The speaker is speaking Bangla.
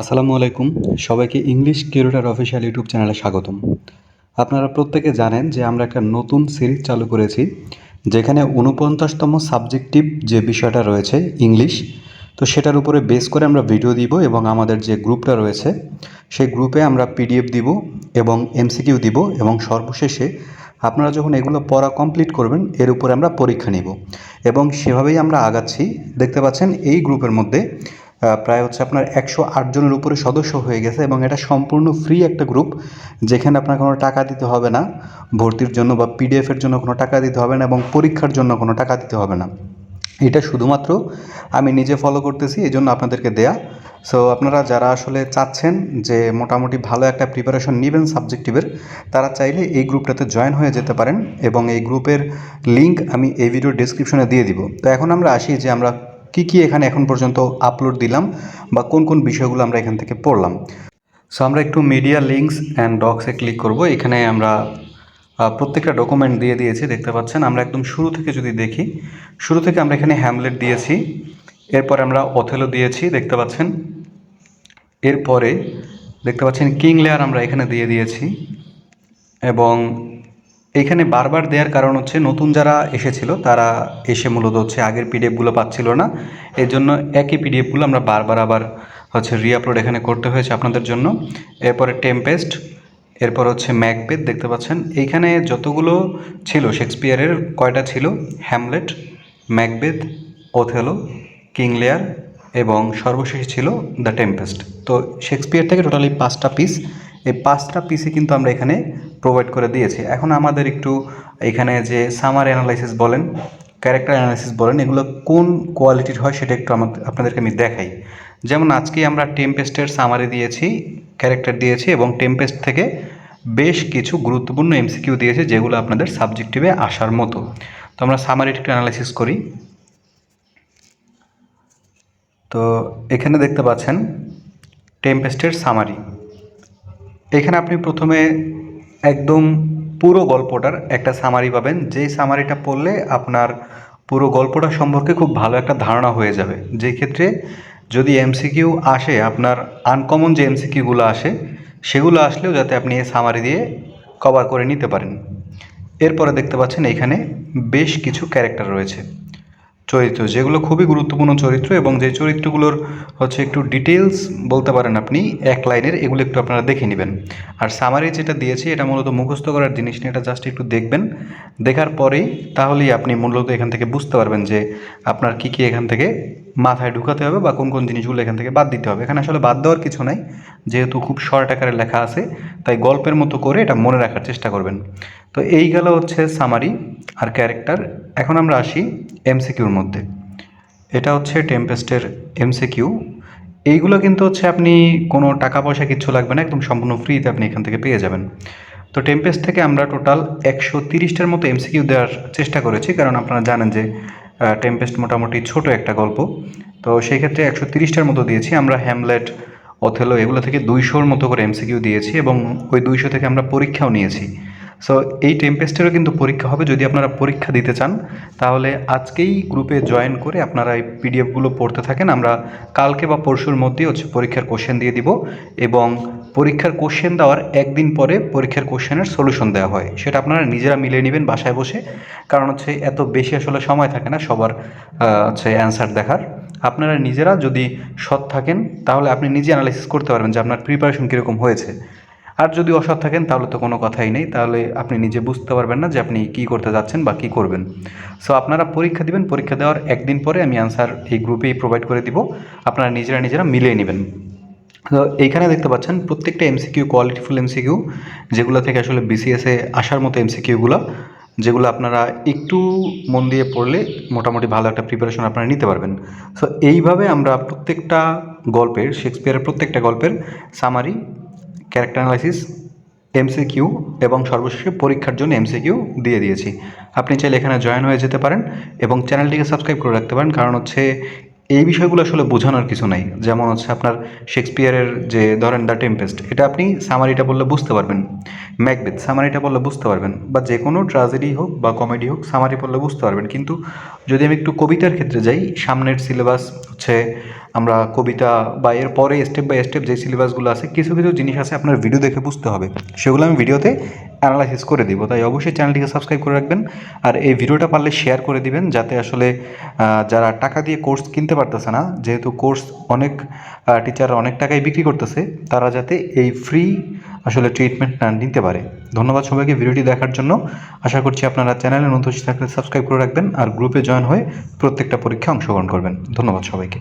আসসালামু আলাইকুম। সবাইকে ইংলিশ কিউরেটার অফিসিয়াল ইউটিউব চ্যানেলে স্বাগতম। আপনারা প্রত্যেকে জানেন যে আমরা একটা নতুন সিরিজ চালু করেছি, যেখানে উনপঞ্চাশতম সাবজেক্টিভ যে বিষয়টা রয়েছে ইংলিশ তো সেটার উপরে বেস করে আমরা ভিডিও দিব এবং আমাদের যে গ্রুপটা রয়েছে, সেই গ্রুপে আমরা পিডিএফ দিব এবং এমসিকিউ দিব এবং সর্বশেষে আপনারা যখন এগুলো পড়া কমপ্লিট করবেন, এর উপরে আমরা পরীক্ষা নিব। এবং সেভাবেই আমরা আগাচ্ছি। দেখতে পাচ্ছেন, এই গ্রুপের মধ্যে প্রায় হচ্ছে আপনার একশো আট জনের উপরে সদস্য হয়ে গেছে এবং এটা সম্পূর্ণ ফ্রি একটা গ্রুপ যেখানে আপনার কোনো টাকা দিতে হবে না, ভর্তির জন্য বা পিডিএফের জন্য কোনো টাকা দিতে হবে না এবং পরীক্ষার জন্য কোনো টাকা দিতে হবে না। এটা শুধুমাত্র আমি নিজে ফলো করতেছি এই জন্য আপনাদেরকে দেয়া। সো আপনারা যারা আসলে চাচ্ছেন যে মোটামুটি ভালো একটা প্রিপারেশন নেবেন সাবজেক্টিভের তারা চাইলে এই গ্রুপটাতে জয়েন হয়ে যেতে পারেন এবং এই গ্রুপের লিংক আমি এই ভিডিও ডিসক্রিপশনে দিয়ে দিব। তো এখন আমরা আসি যে আমরা কি কি এখানে এখন পর্যন্ত আপলোড দিলাম বা কোন কোন বিষয়গুলো আমরা এখান থেকে পড়লাম। সো আমরা একটু মিডিয়া লিঙ্কস অ্যান্ড ডক্সে ক্লিক করব। এখানে আমরা প্রত্যেকটা ডকুমেন্ট দিয়ে দিয়েছি, দেখতে পাচ্ছেন? আমরা একদম শুরু থেকে যদি দেখি, শুরু থেকে আমরা এখানে হ্যামলেট দিয়েছি, এরপর আমরা অথেলো দিয়েছি, দেখতে পাচ্ছেন? এরপরে দেখতে পাচ্ছেন কিং লেয়ার আমরা এখানে দিয়ে দিয়েছি এবং এইখানে বারবার দেওয়ার কারণ হচ্ছে নতুন যারা এসেছিল, তারা এসে মূলত হচ্ছে আগের পিডিএফগুলো পাচ্ছিল না। এর জন্য একই পিডিএফগুলো আমরা বারবার আবার হচ্ছে রিআপলোড এখানে করতে হয়েছে আপনাদের জন্য। এরপরে টেম্পেস্ট এরপর হচ্ছে ম্যাকবেথ দেখতে পাচ্ছেন। এইখানে যতগুলো ছিল শেক্সপিয়ারের কয়টা ছিল? Hamlet Macbeth Othello King Lear এবং সর্বশেষ ছিল দ্য টেম্পেস্ট তো শেক্সপিয়ার থেকে টোটালি পাঁচটা পিস এই পাঁচটা পিসে কিন্তু আমরা এখানে প্রোভাইড করে দিয়েছি। এখন আমাদের একটু এখানে যে সামার অ্যানালাইসিস বলেন ক্যারেক্টার অ্যানালাইসিস বলেন, এগুলো কোন কোয়ালিটির হয় সেটা একটু আমাদের আপনাদেরকে আমি দেখাই। যেমন আজকে আমরা টেম্পেস্টের সামারি দিয়েছি ক্যারেক্টার দিয়েছি এবং টেম্পেস্ট থেকে বেশ কিছু গুরুত্বপূর্ণ এমসিকিউ দিয়েছে, যেগুলো আপনাদের সাবজেক্টিভে আসার মতো। তো আমরা সামারিটা একটু অ্যানালাইসিস করি। তো এখানে দেখতে পাচ্ছেন টেম্পেস্টের সামারি এখানে আপনি প্রথমে একদম পুরো গল্পটার একটা সামারি পাবেন। যেই সামারিটা পড়লে আপনার পুরো গল্পটা সম্পর্কে খুব ভালো একটা ধারণা হয়ে যাবে। যেই ক্ষেত্রে যদি এমসিকিউ আসে, আপনার আনকমন যে এমসিকিউগুলো আসে, সেগুলো আসলেও যাতে আপনি এই সামারি দিয়ে কভার করে নিতে পারেন। এরপরে দেখতে পাচ্ছেন এখানে বেশ কিছু ক্যারেক্টার রয়েছে। চরিত্র, যেগুলো খুবই গুরুত্বপূর্ণ চরিত্র এবং যে চরিত্রগুলোর হচ্ছে একটু ডিটেলস বলতে পারেন আপনি, এক লাইনের, এগুলো একটু আপনারা দেখে নেবেন। আর সামারি যেটা দিয়েছি, এটা মূলত মুখস্থ করার জিনিস নিয়ে, এটা জাস্ট একটু দেখবেন। দেখার পরেই তাহলেই আপনি মূলত এখান থেকে বুঝতে পারবেন যে আপনার কি কি এখান থেকে মাথায় ঢুকাতে হবে বা কোন কোন জিনিসগুলো এখান থেকে বাদ দিতে হবে। এখানে আসলে বাদ দেওয়ার কিছু নাই, যেহেতু খুব শর্ট আকারে লেখা আছে, তাই গল্পের মতো করে এটা মনে রাখার চেষ্টা করবেন। তো এই গেল হচ্ছে সামারি আর ক্যারেক্টার এখন আমরা আসি এমসিকিউর মধ্যে। এটা হচ্ছে টেম্পেস্টের এমসিকিউ এইগুলো কিন্তু হচ্ছে আপনি কোনো টাকা পয়সা কিচ্ছু লাগবে না, একদম সম্পূর্ণ ফ্রিতে আপনি এখান থেকে পেয়ে যাবেন। তো টেম্পেস্ট থেকে আমরা টোটাল একশো তিরিশটার মতো এমসিকিউ দেওয়ার চেষ্টা করেছি, কারণ আপনারা জানেন যে টেম্পেস্ট মোটামুটি ছোট একটা গল্প। তো সেই ক্ষেত্রে একশো তিরিশটার মতো দিয়েছি, আমরা হ্যামলেট অথেলো এগুলো থেকে দুইশোর মতো করে এমসিকিউ দিয়েছি এবং ওই দুইশো থেকে আমরা পরীক্ষাও নিয়েছি। সো এই টেম্পেস্টেরও কিন্তু পরীক্ষা হবে। যদি আপনারা পরীক্ষা দিতে চান, তাহলে আজকেই গ্রুপে জয়েন করে আপনারা এই পিডিএফগুলো পড়তে থাকেন। আমরা কালকে বা পরশুর মধ্যেই হচ্ছে পরীক্ষার কোশ্চেন দিয়ে দিব এবং পরীক্ষার কোশ্চেন দেওয়ার একদিন পরে পরীক্ষার কোশ্চেনের সলিউশন দেওয়া হয়। সেটা আপনারা নিজেরা মিলে নেবেন বাসায় বসে। কারণ হচ্ছে এত বেশি আসলে সময় থাকে না সবার হচ্ছে অ্যান্সার দেখার। আপনারা নিজেরা যদি সৎ থাকেন, তাহলে আপনি নিজে অ্যানালাইসিস করতে পারবেন যে আপনার প্রিপারেশন কীরকম হয়েছে। আর যদি অসৎ থাকেন, তাহলে তো কোনো কথাই নেই। তাহলে আপনি নিজে বুঝতে পারবেন না যে আপনি কী করতে যাচ্ছেন বা কী করবেন। সো আপনারা পরীক্ষা দিবেন। পরীক্ষা দেওয়ার একদিন পরে আমি আনসার এই গ্রুপেই প্রোভাইড করে দিব। আপনারা নিজেরা নিজেরা মিলিয়ে নেবেন। তো এইখানে দেখতে পাচ্ছেন, প্রত্যেকটা এমসিকিউ কোয়ালিটিফুল এমসিকিউ যেগুলো থেকে আসলে বিসিএসে আসার মতো এমসিকিউগুলো যেগুলো আপনারা একটু মন দিয়ে পড়লে মোটামুটি ভালো একটা প্রিপারেশন আপনারা নিতে পারবেন। সো এইভাবে আমরা প্রত্যেকটা গল্পের শেক্সপিয়ারের প্রত্যেকটা গল্পের সামারি ক্যারেক্টার অ্যানালাইসিস এমসিকিউ এবং সর্বশেষে পরীক্ষার জন্য এমসিকিউ দিয়ে দিয়েছি। আপনি চাইলে এখানে জয়েন হয়ে যেতে পারেন এবং চ্যানেলটিকে সাবস্ক্রাইব করে রাখতে পারেন, কারণ হচ্ছে এই বিষয়গুলো আসলে বোঝানোর কিছু নাই। যেমন হচ্ছে আপনার শেক্সপিয়ারের যে ধরেন দ্য টেম্পেস্ট এটা আপনি সামারিটা বললে বুঝতে পারবেন। ম্যাকবেথ সামারিটা বললে বুঝতে পারবেন। বা যে কোনো ট্রাজেডি হোক বা কমেডি হোক সামারি বললে বুঝতে পারবেন। কিন্তু যদি আমি একটু কবিতার ক্ষেত্রে যাই, সামনের সিলেবাস হচ্ছে আমরা কবিতা বা এর পরে স্টেপ বাই স্টেপ যে সিলেবাসগুলো আছে, কিছু কিছু জিনিস আছে আপনার ভিডিও দেখে বুঝতে হবে। সেগুলো আমি ভিডিওতে অ্যানালাইসিস করে দিব। তাই অবশ্যই চ্যানেলটিকে সাবস্ক্রাইব করে রাখবেন আর এই ভিডিওটা পারলে শেয়ার করে দিবেন যাতে আসলে যারা টাকা দিয়ে কোর্স কিনতে পারতেছে না, যেহেতু কোর্স অনেক টিচাররা অনেক টাকায় বিক্রি করতেছে, তারা যাতে এই ফ্রি আসলে ট্রিটমেন্ট না নিতে পারে। ধন্যবাদ সবাইকে ভিডিওটি দেখার জন্য। আশা করছি আপনারা চ্যানেলে নতুন থাকলে সাবস্ক্রাইব করে রাখবেন আর গ্রুপে জয়েন হয়ে প্রত্যেকটা পরীক্ষায় অংশগ্রহণ করবেন। ধন্যবাদ সবাইকে।